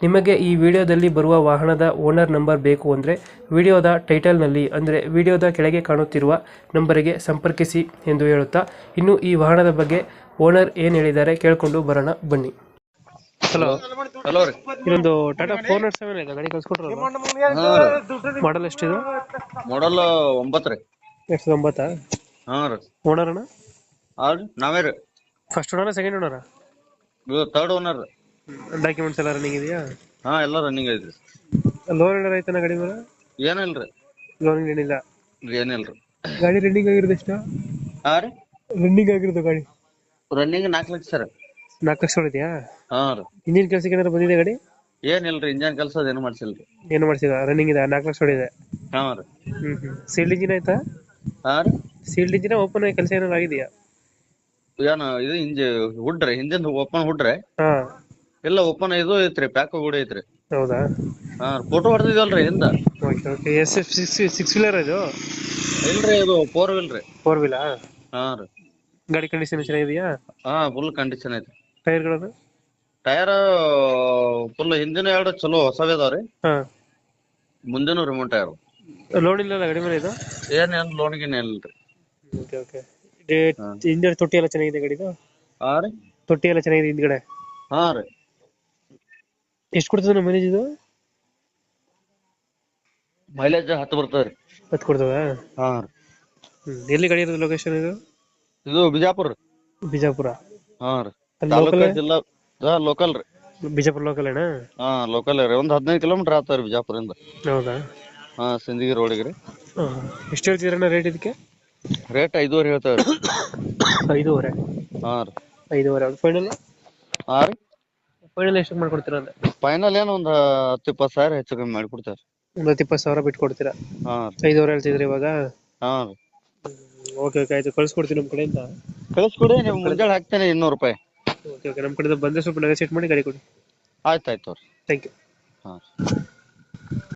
ನಿಮಗೆ ಈ ವಿಡಿಯೋದಲ್ಲಿ ಬರುವ ವಾಹನದ ಓನರ್ ನಂಬರ್ ಬೇಕು ಅಂದರೆ ವಿಡಿಯೋದ ಟೈಟಲ್ನಲ್ಲಿ ಅಂದರೆ ವಿಡಿಯೋದ ಕೆಳಗೆ ಕಾಣುತ್ತಿರುವ ನಂಬರಿಗೆ ಸಂಪರ್ಕಿಸಿ ಎಂದು ಹೇಳುತ್ತಾ ಇನ್ನು ಈ ವಾಹನದ ಬಗ್ಗೆ ಓನರ್ ಏನು ಹೇಳಿದ್ದಾರೆ ಕೇಳಿಕೊಂಡು ಬರೋಣ ಬನ್ನಿ. ಹಲೋ. ಹಲೋ ರೀ. ಇನ್ನೊಂದು ಟಾಟಾ ಫೋರ್ ನಾಟ್ ಸೆವೆನ್ ಇದೆ ಗಾಡಿ ಕಳ್ಸ್ಕೊಟ್ರಲ್ಲ ಮಾಡಲ್ ಎಷ್ಟಿದೆ? ಮಾಡಲ್ ಒಂಬತ್ತು ರೀ. ಎರಡು ಸಾವಿರದ ಒಂಬತ್ತಾ? ಹಾ ರೀ. ಓನರ್ ಅಣ್ಣ? ನಾವೇ ರೀ. ಫಸ್ಟ್ ಓನರ್ ಸೆಕೆಂಡ್ ಓನರ ಇದು ತರ್ಡ್ ಓನರ್ ರೀ. ಡಾಕ್ಯುಮೆಂಟ್ಸ್ ಎಲ್ಲ ರನ್ನಿಂಗ್ ಇದೆಯಾ? ಹಾ ಎಲ್ಲ ರನ್ನಿಂಗ್ ಐತ್ರಿ. ಲೋನ್ ಏನಾರ ಐತನ ಗಾಡಿ ಮೇಲೆ? ಏನಿಲ್ರಿ. ಲೋನ್ ಏನಿಲ್ಲ? ಏನಿಲ್ರಿ. ಗಾಡಿ ರನ್ನಿಂಗ್ ಆಗಿರೋದು ಎಷ್ಟು? ಹಾ ರೀ. ರನ್ನಿಂಗ್ ಆಗಿರೋದು ಗಾಡಿ. ರನ್ನಿಂಗ್ ನಾಲ್ಕು ಲಕ್ಷ ಸರ್. ನಾಲ್ಕು ಲಕ್ಷ ಹೊಡಿದ್ಯಾ ಹಾ ರೀ. ಇಂಜಿನ್ ಕೆಲಸಕ್ಕೆ ಏನಾದ್ರು ಬಂದಿದೆ ಗಾಡಿ? ಏನಿಲ್ರಿ ಇಂಜನ್ ಕೆಲಸ ಅದೇನು ಮಾಡ್ಸಿಲ್ರಿ. ಏನು ಮಾಡ್ಸಿಲ್ಲ ರನ್ನಿಂಗ್ ಇದೆ ನಾಲ್ಕು ಲಕ್ಷ ಹೊಡಿದೆ. ಹಾ ರೀ. ಹ್ಞೂ ಸೀಲ್ಡ್ ಇಂಜಿನ್ ಆಯ್ತಾ? ಹಾ ರೀ. ಸೀಲ್ಡ್ ಇಂಜಿನ್ ಓಪನ್ ಆಗಿ ಕೆಲಸ ಏನಾದ್ರು ಆಗಿದೆಯಾ? ಏನ ಇದು ಇಂಜಿ ಹುಡ್ರಿ ಇಂಜಿನ್ ಓಪನ್ ಹುಡ್ರೆ ಹಾ. ಇಲ್ಲ ಓಪನ್ ಇದು ಐತ್ರಿ ಪ್ಯಾಕ್ ಕೂಡ ಐತ್ರಿ. ಹೌದಾ? ಹಾ ಫೋಟೋ ಹೊಡೆದಿದಲ್ರಿ ಹಿಂದ. Okay okay S F six six wheeler ಇದು? ಇಲ್ರಿ ಇದು ಫೋರ್ ವೀಲ್ ರೀ. ಫೋರ್ ವೀಲಾ ಹಾ ರೀ. ಗಾಡಿ ಕಂಡೀಷನ್ ಚೆನ್ನಾಗಿದೆಯಾ ಹಾ ಫುಲ್ ಕಂಡೀಷನ್ ಐತಿ ಟೈರ್ಗಳನ್ನು ಟೈರ್ ಫುಲ್ ಹಿಂದಿನ ಎರಡು ಚಲೋ ಹೊಸವೇ ಅದಾವ್ರಿ ಹಾ. ಮುಂದಿನ ರಿಮೋಟ್ ಟೈರ್ ಲೋನ್ ಇಲ್ಲ ಗಾಡಿ ಮೇಲೆ ಇದು? ಏನೇನು ಲೋನ್ ಗಿನ್ ಇಲ್ರಿ ಓಕೆ ಓಕೆ ಹಿಂದೆ ತೊಟ್ಟಿ ಎಲ್ಲ ಚೆನ್ನಾಗಿದೆ ಗಾಡಿದು? ಹಾ ರೀ. ತೊಟ್ಟಿ ಎಲ್ಲ ಚೆನ್ನಾಗಿದೆ ಹಿಂದ್ಗಡೆ? ಹಾ ರೀ. ಎಷ್ಟು ಕೊಡ್ತದ ನಮ್ಮ ಮನೇಜ್ ಇದು? ಮೈಲೇಜ್ ಹತ್ತು ಬರ್ತದ್ರಿ ಹತ್ತು ಕೊಡ್ತದ? ಹಾ ರೀ. ಹ್ಮ್ ಎಲ್ಲಿ ಗಾಡಿ ಇರೋದು ಲೊಕೇಶನ್ ಇದು? ಇದು ಬಿಜಾಪುರ ರೀ. ಬಿಜಾಪುರ? ಹಾ ರೀ. ಅಲ್ಲಿ ತಾಲೂಕ local? ಜಿಲ್ಲಾ ಹಾ ಲೋಕಲ್ ರೀ. ಬಿಜಾಪುರ ಲೋಕಲ್ ಅಣ್ಣ ಹಾ ಲೋಕಲ್ ರೀ. ಒಂದ್ ಹದಿನೈದು ಕಿಲೋಮೀಟರ್ ಆಗ್ತಾವ್ರಿ ಬಿಜಾಪುರಿಂದ. ಹೌದಾ? ಹಾ ಸಿಂದಗಿ ರೋಡಿಗೆ ರೀ. ಎಷ್ಟು ಹೇಳ್ತಿದ್ರಣ್ಣ ರೇಟ್ ಇದಕ್ಕೆ? ರೇಟ್ ಐದೂವರೆ ಹೇಳ್ತಾವ್ರಿ ಐದೂವರೆ? ಹಾ ರೀ. ಐದೂವರೆ. ಫೈನಲ್ ಹಾ ರೀ. ಫೈನಲ್ ಎಷ್ಟು ಮಾಡ್ಕೊಳ್ತೀರಾ ಅಂದ್ರೆ ಫೈನಲ್ ಏನೋ ಒಂದ್ ಹತ್ತು ಇಪ್ಪತ್ತು ಸಾವಿರ ಹೆಚ್ಚು ಕಮ್ಮಿ ಮಾಡಿ ಕೊಡ್ತೇವ್ರಿ ಒಂದು ಹತ್ತು ಇಪ್ಪತ್ತು ಸಾವಿರ ಬಿಟ್ಟು ಕೊಡ್ತೀರಾ ಹಾ ರೀ. ಐದೂವರೆ ಹೇಳ್ತಿದ್ರಿ ಇವಾಗ? ಹಾ ರೀ. ಓಕೆ ಓಕೆ ಆಯ್ತು. ಕಳ್ಸ್ಕೊಡ್ತೀನಿ ನಮ್ಮ ಕಡೆಯಿಂದ. ಕಳಿಸ್ಕೊಡಿ ನೀವು ಮುಂಜಾನೆ ಹಾಕ್ತೇನೆ ಇನ್ನೂರು ರೂಪಾಯಿ. ಓಕೆ ಓಕೆ ನಮ್ಮ ಕಡೆಯಿಂದ ಬಂದರೆ ಸ್ವಲ್ಪ ನೆಗೋಸಿಯೇಟ್ ಮಾಡಿ ಗಾಡಿ ಕೊಡಿ. ಆಯ್ತು ಆಯ್ತು ರೀ ಥ್ಯಾಂಕ್ ಯು ಹಾ